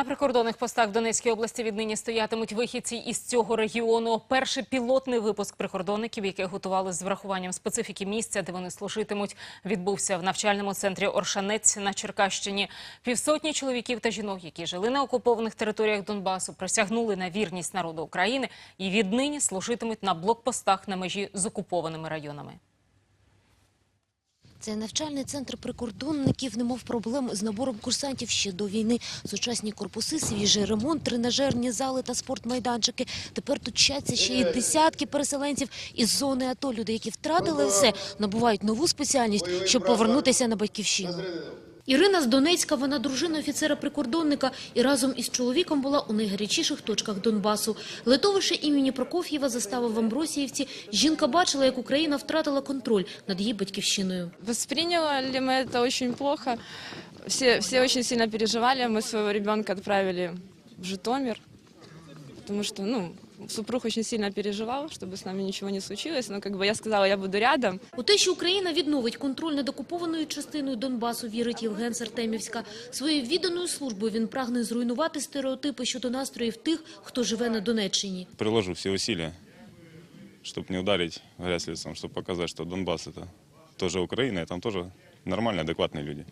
На прикордонних постах в Донецькій області віднині стоятимуть вихідці із цього регіону. Перший пілотний випуск прикордонників, який готували з врахуванням специфіки місця, де вони служитимуть, відбувся в навчальному центрі Оршанець на Черкащині. Півсотні чоловіків та жінок, які жили на окупованих територіях Донбасу, присягнули на вірність народу України і віднині служитимуть на блокпостах на межі з окупованими районами. Це навчальний центр прикордонників не мав проблем з набором курсантів ще до війни. Сучасні корпуси, свіжий ремонт, тренажерні зали та спортмайданчики. Тепер тут чаться ще й десятки переселенців із зони АТО. Люди, які втратили все, набувають нову спеціальність, щоб повернутися на батьківщину. Ірина з Донецька, вона дружина офіцера-прикордонника і разом із чоловіком була у найгарячіших точках Донбасу. Литовище імені Прокоф'єва застава в Амбросіївці. Жінка бачила, як Україна втратила контроль над її батьківщиною. Восприняли мы это очень плохо. Все, все очень сильно переживали. Мы своего ребенка отправили в Житомир, потому что, ну, супруг очень сильно переживал, чтобы с нами ничего не случилось. Но как бы я сказала, я буду рядом. У те, що Україна відновить контроль над окупованою частиною Донбасу, вірить Євген Сартемівська. Своєю відданою службою він прагне зруйнувати стереотипи щодо настроїв тих, хто живе на Донеччині. приложу все усилия, чтобы не ударить в грязь лицом, чтобы показать, что Донбасс это тоже Украина, и там тоже нормальные, адекватные люди.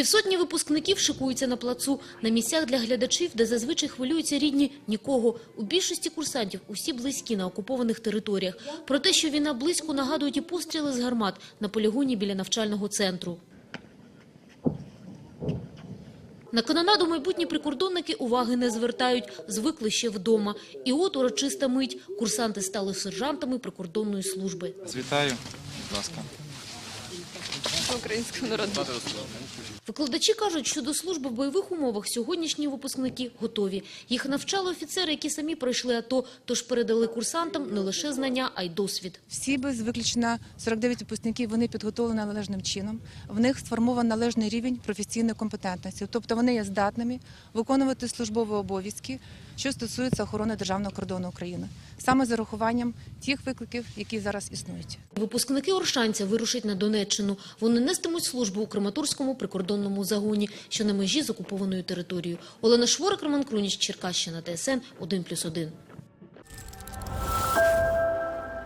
Півсотні випускників шикуються на плацу. На місцях для глядачів, де зазвичай хвилюються рідні, нікого. У більшості курсантів усі близькі на окупованих територіях. Про те, що війна близько, нагадують і постріли з гармат на полігоні біля навчального центру. На канонаду майбутні прикордонники уваги не звертають, звикли ще вдома. І от урочиста мить. Курсанти стали сержантами прикордонної служби. Вітаю, будь ласка. Українського народу. Викладачі кажуть, що до служби в бойових умовах сьогоднішні випускники готові. Їх навчали офіцери, які самі пройшли АТО, тож передали курсантам не лише знання, а й досвід. Всі без виключення 49 випускників вони підготовлені належним чином. В них сформований належний рівень професійної компетентності, тобто вони є здатними виконувати службові обов'язки, що стосується охорони державного кордону України, саме з урахуванням тих викликів, які зараз існують. Випускники Оршанця вирушать на Донеччину. Вони нестимуть службу у Краматорському прикордонному загоні, що на межі з окупованою територією. Олена Шворик, Роман Круніч, Черкащина, ТСН 1+,1.